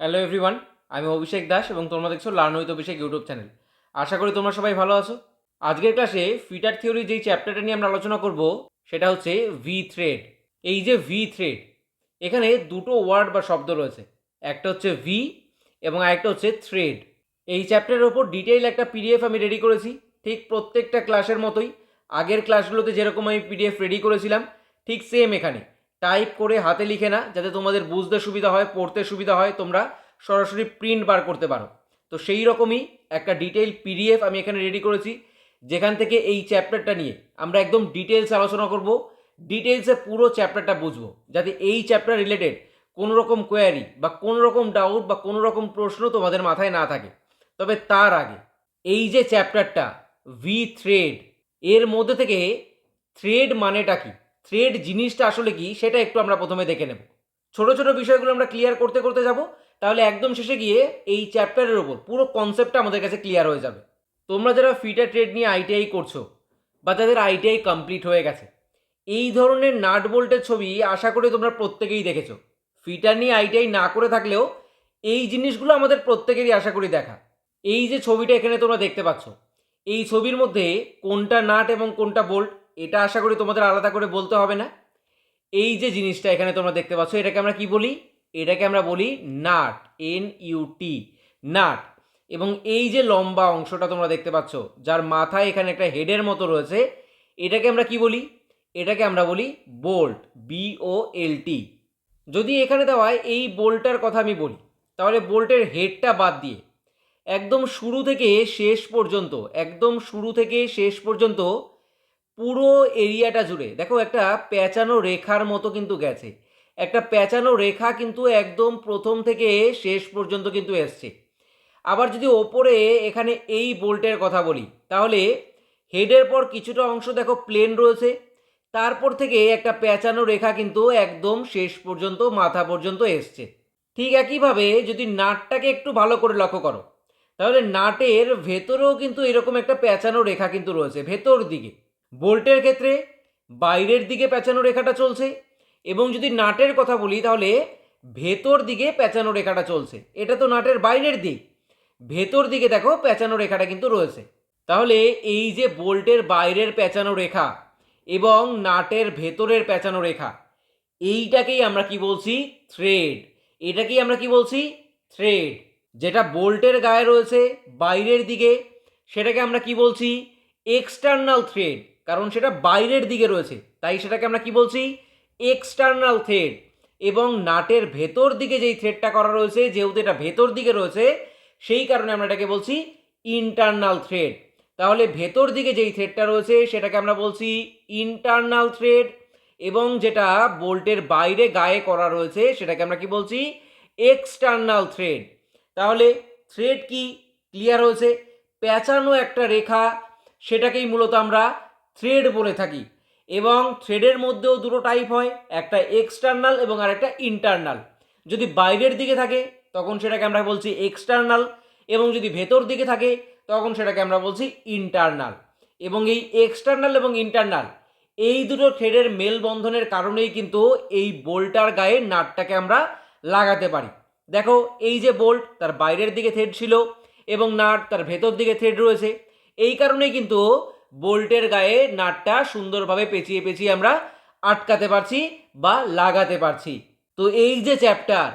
Hello everyone আমি অভিষেক দাস এবং তোমরা দেখছ learn with Abhishek YouTube channel. আশা করি তোমরা সবাই ভালো আছো। আজকের ক্লাসে ফিটার থিওরি যেই চ্যাপ্টারটা নিয়ে আমরা আলোচনা করব, সেটা হচ্ছে ভি থ্রেড এই যে ভি থ্রেড এখানে দুটো ওয়ার্ড বা শব্দ রয়েছে। একটা হচ্ছে ভি এবং আরেকটা হচ্ছে থ্রেড এই চ্যাপ্টারের ওপর ডিটেইল একটা পিডিএফ আমি রেডি করেছি, ঠিক প্রত্যেকটা ক্লাসের মতোই। আগের ক্লাসগুলোতে যেরকম আমি পিডিএফ রেডি করেছিলাম, ঠিক সেম এখানে। টাইপ করে হাতে লিখে না, যাতে তোমাদের বুঝতে সুবিধা হয়, পড়তে সুবিধা হয়, তোমরা সরাসরি প্রিন্ট বার করতে পারো। তো সেই রকমই একটা ডিটেইল পিডিএফ আমি এখানে রেডি করেছি, যেখান থেকে এই চ্যাপ্টারটা নিয়ে আমরা একদম ডিটেলস আলোচনা করব ডিটেলসে পুরো চ্যাপ্টারটা বুঝব, যাতে এই চ্যাপ্টার রিলেটেড কোনো রকম কোয়ারি বা কোনো রকম ডাউট বা কোনো রকম প্রশ্ন তোমাদের মাথায় না থাকে। তবে তার আগে এই যে চ্যাপ্টারটা ভি থ্রেড এর মধ্যে থেকে থ্রেড মানেটা কি? থ্রেড জিনিসটা আসলে কি, সেটা একটু আমরা প্রথমে দেখে নেব। ছোট ছোট বিষয়গুলো আমরা ক্লিয়ার করতে করতে যাব, তাহলে একদম শেষে গিয়ে এই চ্যাপ্টারের ওপর পুরো কনসেপ্টটা আমাদের কাছে ক্লিয়ার হয়ে যাবে। তোমরা যারা ফিটার ট্রেড নিয়ে আইটিআই করছ, বা যাদের আইটিআই কমপ্লিট হয়ে গেছে, এই ধরনের নাট বোল্টের ছবি আশা করি তোমরা প্রত্যেকেই দেখেছ। ফিটার নিয়ে আইটিআই না করে থাকলেও এই জিনিসগুলো আমাদের প্রত্যেকেরই আশা করি দেখা। এই যে ছবিটা এখানে তোমরা দেখতে পাচ্ছ, এই ছবির মধ্যে কোনটা নাট এবং কোনটা বোল্ট এটা আশা করি তোমাদের আলাদা করে বলতে হবে না। এই যে জিনিসটা এখানে তোমরা দেখতে পাচ্ছ, এটাকে আমরা কি বলি? এটাকে আমরা বলি নাট এন ইউটি নাট। এবং এই যে লম্বা অংশটা তোমরা দেখতে পাচ্ছ, যার মাথায় এখানে একটা হেডের মতো রয়েছে, এটাকে আমরা কি বলি? এটাকে আমরা বলি বোল্ট বিও এল টি যদি এখানে দেওয়ায় এই বোল্টার কথা আমি বলি, তাহলে বোল্টের হেডটা বাদ দিয়ে, একদম শুরু থেকে শেষ পর্যন্ত, একদম শুরু থেকে শেষ পর্যন্ত পুরো এরিয়াটা জুড়ে। দেখো, একটা পেঁচানো রেখার মতো কিন্তু গেছে। একটা পেঁচানো রেখা কিন্তু একদম প্রথম থেকে শেষ পর্যন্ত কিন্তু এসছে। আবার যদি ওপরে এখানে এই বোল্টের কথা বলি, তাহলে হেডের পর কিছুটা অংশ দেখো প্লেন রয়েছে। তারপর থেকে একটা পেঁচানো রেখা কিন্তু একদম শেষ পর্যন্ত, মাথা পর্যন্ত এসছে। ঠিক একইভাবে যদি নাটটাকে একটু ভালো করে লক্ষ্য করো, তাহলে নাটের ভেতরেও কিন্তু এরকম একটা পেঁচানো রেখা কিন্তু রয়েছে, ভেতর দিকে। বোল্টের ক্ষেত্রে বাইরের দিকে পেঁচানো রেখাটা চলছে এবং যদি নাটের কথা বলি তাহলে ভেতর দিকে পেঁচানো রেখাটা চলছে। এটা তো নাটের বাইরের দিক। ভেতর দিকে দেখো পেঁচানো রেখাটা কিন্তু রয়েছে। তাহলে এই যে বোল্টের বাইরের পেঁচানো রেখা এবং নাটের ভেতরের পেঁচানো রেখা, এইটাকেই আমরা কি বলছি? থ্রেড। এটাকেই আমরা কি বলছি? থ্রেড। যেটা বোল্টের গায়ে রয়েছে বাইরের দিকে, সেটাকে আমরা কি বলছি? External thread. কারণ সেটা বাইরের দিকে রয়েছে। তাই সেটাকে আমরা কি বলছি? এক্সটার্নাল থ্রেড এবং নাটের ভেতর দিকে যেই থ্রেডটা করা রয়েছে, যেহেতু এটা ভেতর দিকে রয়েছে, সেই কারণে আমরা এটাকে বলছি ইন্টারনাল থ্রেড তাহলে ভেতর দিকে যেই থ্রেডটা রয়েছে, সেটাকে আমরা বলছি ইন্টারনাল থ্রেড এবং যেটা বোল্টের বাইরে গায়ে করা রয়েছে, সেটাকে আমরা কি বলছি? এক্সটার্নাল থ্রেড তাহলে থ্রেড কি? ক্লিয়ার হয়েছে। প্যাঁচানো একটা রেখা, সেটাকেই মূলত আমরা থ্রেড বলে থাকি এবং থ্রেডের মধ্যেও দুটো টাইপ হয়, একটা এক্সটার্নাল এবং আর একটা ইন্টারনাল। যদি বাইরের দিকে থাকে, তখন সেটাকে আমরা বলছি এক্সটার্নাল এবং যদি ভেতর দিকে থাকে, তখন সেটাকে আমরা বলছি ইন্টারনাল। এবং এই এক্সটার্নাল এবং ইন্টারনাল, এই দুটো থ্রেডের মেলবন্ধনের কারণেই কিন্তু এই বোল্টার গায়ে নাটটাকে আমরা লাগাতে পারি। দেখো, এই যে বোল্ট, তার বাইরের দিকে থ্রেড ছিল এবং নাট তার ভেতর দিকে থ্রেড রয়েছে। এই কারণেই কিন্তু বোল্টের গায়ে নাটটা সুন্দরভাবে পেঁচিয়ে পেঁচিয়ে আমরা আটকাতে পারছি বা লাগাতে পারছি। তো এই যে চ্যাপ্টার,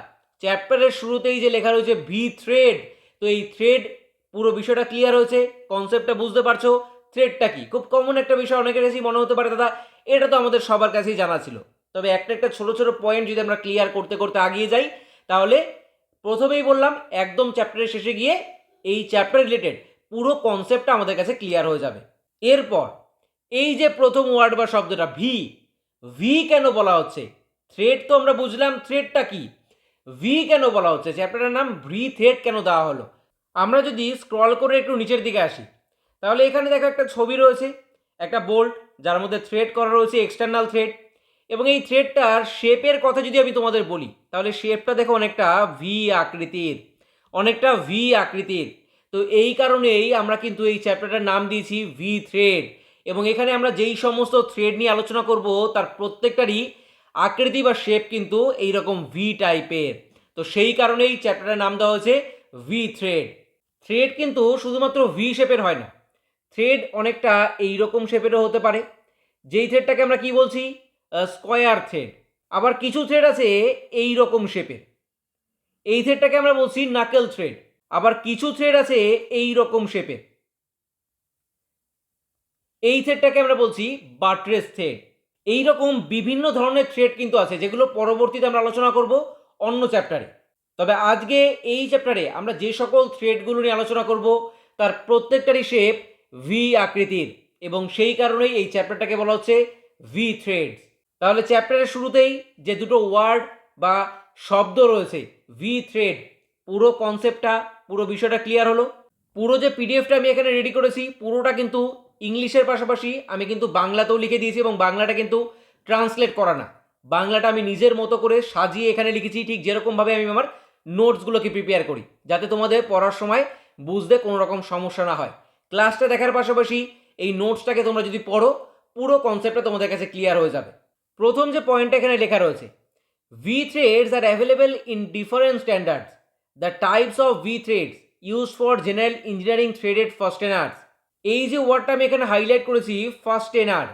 চ্যাপ্টারের শুরুতেই যে লেখা রয়েছে ভি থ্রেড, তো এই থ্রেড পুরো বিষয়টা ক্লিয়ার হয়েছে, কনসেপ্টটা বুঝতে পারছ, থ্রেডটা কি? খুব কমন একটা বিষয়, অনেকের কাছেই মনে হতে পারে দাদা, এটা তো আমাদের সবার কাছেই জানা ছিল। তবে একটা একটা ছোটো ছোটো পয়েন্ট যদি আমরা ক্লিয়ার করতে করতে আগিয়ে যাই, তাহলে প্রথমেই বললাম, একদম চ্যাপ্টারের শেষে গিয়ে এই চ্যাপ্টার রিলেটেড পুরো কনসেপ্টটা আমাদের কাছে ক্লিয়ার হয়ে যাবে। এরপর, এই যে প্রথম ওয়ার্ড বা শব্দটা ভি ভি কেন বলা হচ্ছে? থ্রেড তো আমরা বুঝলাম, থ্রেডটা কি? ভি কেন বলা হচ্ছে? চ্যাপ্টারের নাম ভি থ্রেড কেন দেওয়া হলো? আমরা যদি স্ক্রল করে একটু নিচের দিকে আসি, তাহলে এখানে দেখো একটা ছবি রয়েছে, একটা বোল্ট যার মধ্যে থ্রেড করা রয়েছে, এক্সটার্নাল থ্রেড, এবং এই থ্রেডটার শেপের কথা যদি আমি তোমাদের বলি, তাহলে শেপটা দেখো অনেকটা ভি আকৃতির, অনেকটা ভি আকৃতির। তো এই কারণেই আমরা কিন্তু এই চ্যাপ্টারটার নাম দিয়েছি ভি থ্রেড এবং এখানে আমরা যেই সমস্ত থ্রেড নিয়ে আলোচনা করব, তার প্রত্যেকটারই আকৃতি বা শেপ কিন্তু এইরকম ভি টাইপের তো সেই কারণেই চ্যাপ্টারের নাম দেওয়া হয়েছে ভি থ্রেড থ্রেড কিন্তু শুধুমাত্র ভি শেপের হয় না। থ্রেড অনেকটা এই রকম শেপেরও হতে পারে। যেই থ্রেডটাকে আমরা কি বলছি? স্কোয়ার থ্রেড আবার কিছু থ্রেড আছে এই রকম শেপের এই থ্রেডটাকে আমরা বলছি নাকেল থ্রেড আবার কিছু থ্রেড আছে এই রকম শেপের এই থ্রেডটাকে আমরা বলছি বাট্রেস থ্রেড এই রকম বিভিন্ন ধরনের থ্রেড কিন্তু আছে, যেগুলো পরবর্তীতে আমরা আলোচনা করব অন্য চ্যাপ্টারে তবে আজকে এই চ্যাপ্টারে আমরা যে সকল থ্রেডগুলো নিয়ে আলোচনা করব, তার প্রত্যেকটারই শেপ ভি আকৃতির এবং সেই কারণেই এই চ্যাপ্টারটাকে বলা হচ্ছে ভি থ্রেডস তাহলে চ্যাপ্টারের শুরুতেই যে দুটো ওয়ার্ড বা শব্দ রয়েছে ভি থ্রেড পুরো কনসেপ্টটা পুরো বিষয়টা ক্লিয়ার হলো। পুরো যে পিডিএফটা আমি এখানে রেডি করেছি, পুরোটা কিন্তু ইংলিশের পাশাপাশি আমি কিন্তু বাংলাতেও লিখে দিয়েছি এবং বাংলাটা কিন্তু ট্রান্সলেট করা না। বাংলাটা আমি নিজের মতো করে সাজিয়ে এখানে লিখেছি, ঠিক যেরকমভাবে আমি আমার নোটসগুলোকে প্রিপেয়ার করি, যাতে তোমাদের পড়ার সময় বুঝতে কোনো রকম সমস্যা না হয়। ক্লাসটা দেখার পাশাপাশি এই নোটসটাকে তোমরা যদি পড়ো, পুরো কনসেপ্টটা তোমাদের কাছে ক্লিয়ার হয়ে যাবে। প্রথম যে পয়েন্টটা এখানে লেখা রয়েছে V threads are available in different standards the types of V threads use for general engineering threaded fasteners এই যে ওয়ার্ডটা আমি এখানে হাইলাইট করেছি ফাস্টেনার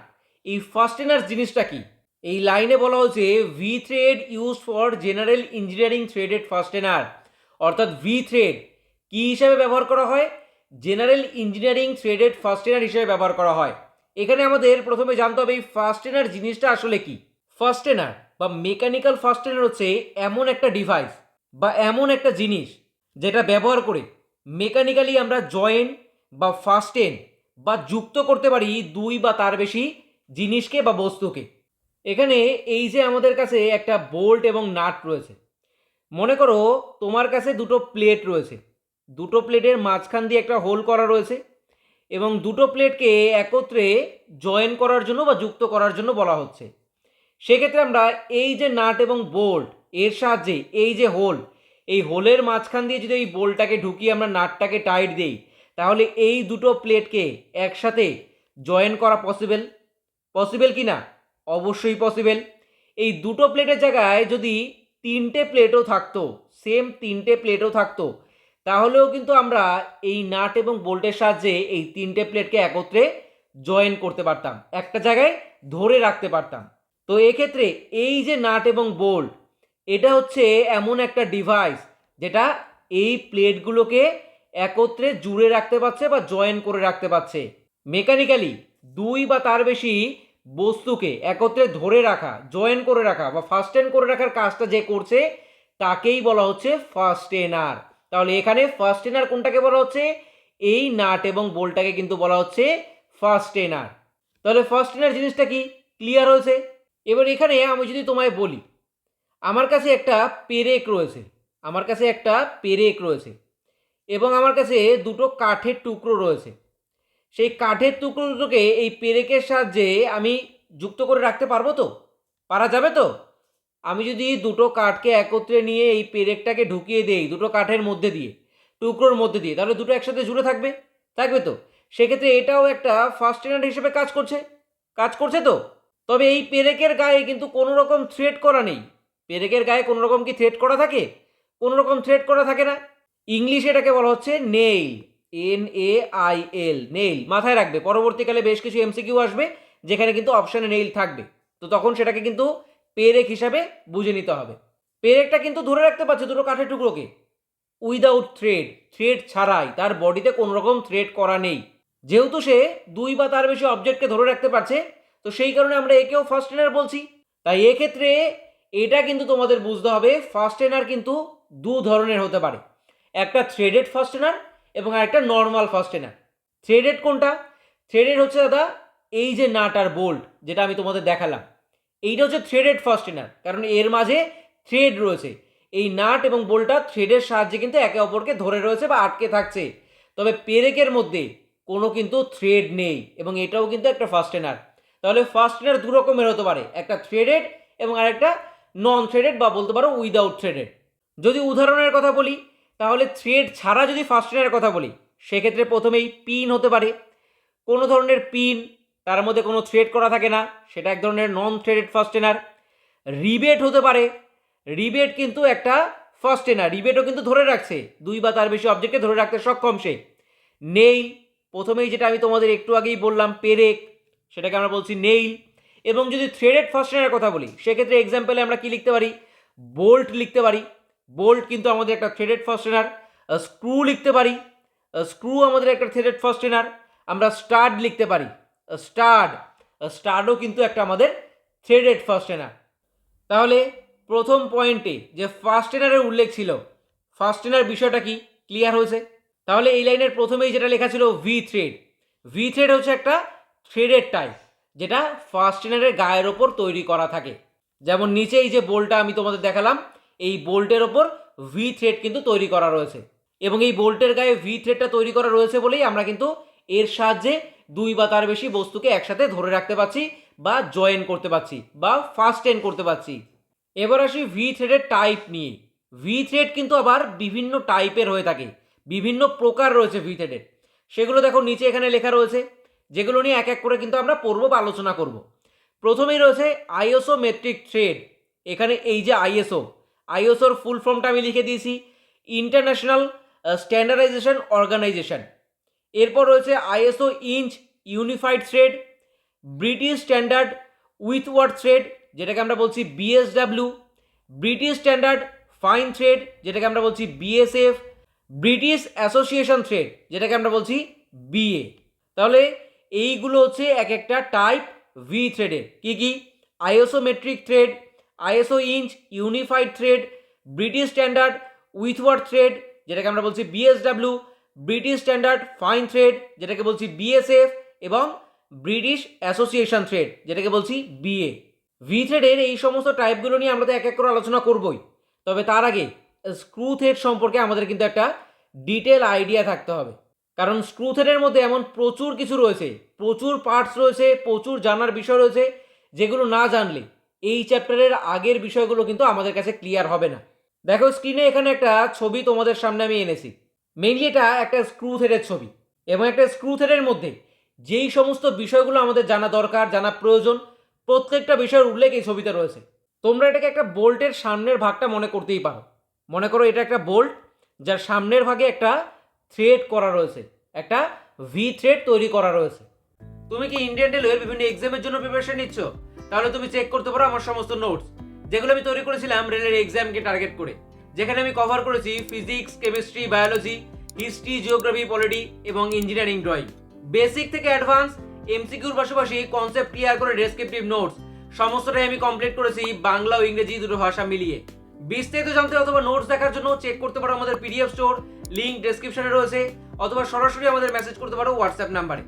এই ফাস্টেনার জিনিসটা কি? এই লাইনে বলা হচ্ছে V thread use for general engineering threaded fastener অর্থাৎ ভি থ্রেড কী হিসাবে ব্যবহার করা হয়? জেনারেল ইঞ্জিনিয়ারিং থ্রেডেড ফাস্টেনার হিসেবে ব্যবহার করা হয়। এখানে আমাদের প্রথমে জানতে হবে এই ফাস্টেনার জিনিসটা আসলে কি? ফাস্টেনার বা মেকানিক্যাল ফাস্টেনার হচ্ছে এমন একটা ডিভাইস বা এমন একটা জিনিস যেটা ব্যবহার করে মেকানিক্যালি আমরা জয়েন বা ফাস্টেন বা যুক্ত করতে পারি দুই বা তার বেশি জিনিসকে বা বস্তুকে। এখানে এই যে আমাদের কাছে একটা বোল্ট এবং নাট রয়েছে, মনে করো তোমার কাছে দুটো প্লেট রয়েছে। দুটো প্লেটের মাঝখান দিয়ে একটা হোল করা রয়েছে এবং দুটো প্লেটকে একত্রে জয়েন করার জন্য বা যুক্ত করার জন্য বলা হচ্ছে। সেক্ষেত্রে আমরা এই যে নাট এবং বোল্ট এর সাহায্যে, এই যে হোল, এই হোলের মাঝখান দিয়ে যদি এই বোলটাকে ঢুকিয়ে আমরা নাটটাকে টাইট দিই, তাহলে এই দুটো প্লেটকে একসাথে জয়েন করা পসিবল পসিবল কি না? অবশ্যই পসিবল এই দুটো প্লেটের জায়গায় যদি তিনটে প্লেটও থাকতো সেম তিনটে প্লেটও থাকতো, তাহলেও কিন্তু আমরা এই নাট এবং বোল্টের সাহায্যে এই তিনটে প্লেটকে একত্রে জয়েন করতে পারতাম। একটা জায়গায় ধরে রাখতে পারতাম। তো এক্ষেত্রে এই যে নাট এবং বোল্ট এটা হচ্ছে এমন একটা ডিভাইস যেটা এই প্লেটগুলোকে একত্রে জুড়ে রাখতে পারছে বা জয়েন করে রাখতে পারছে। মেকানিক্যালি দুই বা তার বেশি বস্তুকে একত্রে ধরে রাখা জয়েন করে রাখা বা ফাস্টেন করে রাখার কাজটা যে করছে, তাকেই বলা হচ্ছে ফাস্টেনার তাহলে এখানে ফাস্টেনার কোনটাকে বলা হচ্ছে? এই নাট এবং বোল্টটাকে কিন্তু বলা হচ্ছে ফাস্টেনার তাহলে ফাস্টেনার জিনিসটা কি? ক্লিয়ার হয়েছে? এবার এখানে আমি যদি তোমায় বলি আমার কাছে একটা পেরেক রয়েছে। আমার কাছে একটা পেরেক রয়েছে এবং আমার কাছে দুটো কাঠের টুকরো রয়েছে। সেই কাঠের টুকরো দুটোকে এই পেরেকের সাহায্যে আমি যুক্ত করে রাখতে পারব তো? পারা যাবে তো? আমি যদি দুটো কাঠকে একত্রে নিয়ে এই পেরেকটাকে ঢুকিয়ে দেই দুটো কাঠের মধ্যে দিয়ে, টুকরোর মধ্যে দিয়ে, তাহলে দুটো একসাথে জুড়ে থাকবে? থাকবে তো? সেক্ষেত্রে এটাও একটা ফার্স্ট এনার হিসেবে কাজ করছে। কাজ করছে তো? তবে এই পেরেকের গায়ে কিন্তু কোনো রকম থ্রেড করা নেই। পেরেকের গায়ে কোনো রকম কি থ্রেড করা থাকে? কোনো রকম থ্রেড করা থাকে না। ইংলিশে এটাকে বলা হচ্ছে nail N A I L nail মাথায় রাখবে। পরবর্তীকালে বেশ কিছু এমসিকিউ আসবে, যেখানে কিন্তু অপশানে নেইল থাকবে। তো তখন সেটাকে কিন্তু পেরেক হিসাবে বুঝে নিতে হবে। পেরেকটা কিন্তু ধরে রাখতে পারছে দুটো কাঠের টুকরোকে। উইদাউট থ্রেড থ্রেড ছাড়াই তার বডিতে কোনো রকম থ্রেড করা নেই। যেহেতু সে দুই বা তার বেশি অবজেক্টকে ধরে রাখতে পারছে, তো সেই কারণে আমরা একেও ফার্স্ট ট্রেনার বলছি। তাই এক্ষেত্রে এটা কিন্তু তোমাদের বুঝতে হবে ফার্স্ট ট্রেনার কিন্তু দু ধরনের হতে পারে। একটা থ্রেডেড ফার্স্ট ট্রেনার এবং একটা নর্মাল ফার্স্ট ট্রেনার থ্রেডেড কোনটা? থ্রেডেড হচ্ছে দাদা, এই যে নাট আর বোল্ট যেটা আমি তোমাদের দেখালাম। এইটা হচ্ছে থ্রেডেড ফার্স্ট ট্রেনার কারণ এর মাঝে থ্রেড রয়েছে। এই নাট এবং বোল্টটা থ্রেডের সাহায্যে কিন্তু একে অপরকে ধরে রয়েছে বা আটকে থাকছে। তবে পেরেকের মধ্যে কোনো কিন্তু থ্রেড নেই এবং এটাও কিন্তু একটা ফার্স্ট ট্রেনার তাহলে ফার্স্ট ট্রেনার দু রকমের হতে পারে, একটা থ্রেডেড এবং আরেকটা নন থ্রেডেড বা বলতে পারো উইদাউট থ্রেডেড যদি উদাহরণের কথা বলি, তাহলে থ্রেড ছাড়া যদি ফার্স্ট ট্রেনারের কথা বলি, সেক্ষেত্রে প্রথমেই পিন হতে পারে। কোনো ধরনের পিন তার মধ্যে কোনো থ্রেড করা থাকে না, সেটা এক ধরনের non threaded fastener rivet হতে পারে। রিবেট কিন্তু একটা ফার্স্ট টেনার রিবেটও কিন্তু ধরে রাখছে। দুই বা তার বেশি অবজেক্টকে ধরে রাখতে সক্ষম সে। নেইল প্রথমেই যেটা আমি তোমাদের একটু আগেই বললাম, পেরেক, সেটাকে আমরা বলছি নেইল এবং যদি থ্রেডেড ফার্স্টেনারের কথা বলি, সেক্ষেত্রে এক্সাম্পলে আমরা কি লিখতে পারি? বোল্ট লিখতে পারি। বোল্ট কিন্তু আমাদের একটা থ্রেডেড ফার্স্টেনার স্ক্রু লিখতে পারি। স্ক্রু আমাদের একটা থ্রেডেড ফার্স্টেনার আমরা স্টার্ড লিখতে পারি। স্টার্ড স্টার্ডও কিন্তু একটা আমাদের থ্রেডেড ফার্স্টেনার তাহলে প্রথম পয়েন্টে যে ফার্স্টেনারের উল্লেখ ছিল ফার্স্টেনার বিষয়টা কি? ক্লিয়ার হয়েছে। তাহলে এই লাইনের প্রথমেই যেটা লেখা ছিল ভি থ্রেড ভি থ্রেড হচ্ছে একটা থ্রেডের টাইপ যেটা ফার্স্টেনারের গায়ের ওপর তৈরি করা থাকে। যেমন নিচে এই যে বোল্টটা আমি তোমাদের দেখালাম, এই বোল্টের ওপর ভি থ্রেড কিন্তু তৈরি করা রয়েছে। এবং এই বোল্টের গায়ে ভি থ্রেডটা তৈরি করা রয়েছে বলেই আমরা কিন্তু এর সাহায্যে দুই বা তার বেশি বস্তুকে একসাথে ধরে রাখতে পারছি বা জয়েন করতে পারছি বা ফার্স্ট এন করতে পারছি। এবার আসি ভি থ্রেডের টাইপ নিয়ে। ভি থ্রেড কিন্তু আবার বিভিন্ন টাইপের হয়ে থাকে। বিভিন্ন প্রকার রয়েছে ভি থ্রেডের সেগুলো দেখো নিচে এখানে লেখা রয়েছে। যেগুলো নিয়ে এক এক করে কিন্তু আমরা পড়ব বা আলোচনা করব। প্রথমেই রয়েছে আইএসও মেট্রিক ট্রেড এখানে এই যে আইএসও, আইএসওর ফুল ফর্মটা আমি লিখে দিয়েছি, ইন্টারন্যাশনাল স্ট্যান্ডার্ডাইজেশন অর্গানাইজেশন। এরপর রয়েছে ISO inch unified thread, British standard Whitworth thread, যেটাকে আমরা বলছি BSW, British standard fine thread, যেটাকে আমরা বলছি বিএসএফ, ব্রিটিশ অ্যাসোসিয়েশন থ্রেড, যেটাকে আমরা বলছি বিএ। তাহলে এইগুলো হচ্ছে এক একটা টাইপ ভি থ্রেডের কি কি? ISO metric thread ISO inch unified thread British standard Whitworth thread যেটাকে আমরা বলছি BSW British standard fine thread যেটাকে বলছি বিএসএফ এবং ব্রিটিশ অ্যাসোসিয়েশন থ্রেড যেটাকে বলছি বিএ ভি থ্রেডের এই সমস্ত টাইপগুলো নিয়ে আমরা তো এক এক করে আলোচনা করবই। তবে তার আগে স্ক্রু থ্রেড সম্পর্কে আমাদের কিন্তু একটা ডিটেল আইডিয়া থাকতে হবে। কারণ স্ক্রু থ্রেডের মধ্যে এমন প্রচুর কিছু রয়েছে, প্রচুর পার্টস রয়েছে, প্রচুর জানার বিষয় রয়েছে যেগুলো না জানলে এই চ্যাপ্টারের আগের বিষয়গুলো কিন্তু আমাদের কাছে ক্লিয়ার হবে না। দেখো স্ক্রিনে এখানে একটা ছবি তোমাদের সামনে আমি এনেছি। মেইনলি এটা একটা স্ক্রু থ্রেডের ছবি এবং একটা স্ক্রু থ্রেডের মধ্যে যেই সমস্ত বিষয়গুলো আমাদের জানা দরকার, জানা প্রয়োজন, প্রত্যেকটা বিষয়ের উল্লেখ এই ছবিতে রয়েছে। তোমরা এটাকে একটা বোল্টের সামনের ভাগটা মনে করতেই পারো। মনে করো এটা একটা বোল্ট যার সামনের ভাগে একটা থ্রেড করা রয়েছে। একটা ভি থ্রেড তৈরি করা রয়েছে। তুমি কি ইন্ডিয়ান রেলওয়ের বিভিন্ন এক্সামের জন্য প্রিপারেশন নিচ্ছ? তাহলে তুমি চেক করতে পারো আমার সমস্ত নোটস যেগুলো আমি তৈরি করেছিলাম রেলের এক্সামকে টার্গেট করে। যেখানে আমি কভার করেছি physics chemistry biology history geography polity এবং ইঞ্জিনিয়ারিং ড্রয়িং বেসিক থেকে অ্যাডভান্স এমসিকিউর পাশাপাশি কনসেপ্ট ক্লিয়ার করে ডেসক্রিপটিভ নোটস সমস্তটাই আমি কমপ্লিট করেছি বাংলা ও ইংরেজি দুটো ভাষা মিলিয়ে। বিস্তারিত জানতে অথবা নোটস দেখার জন্য চেক করতে পারো আমাদের পিডিএফ স্টোর লিংক ডেসক্রিপশনে রয়েছে অথবা সরাসরি আমাদের মেসেজ করতে পারো হোয়াটসঅ্যাপ নাম্বারে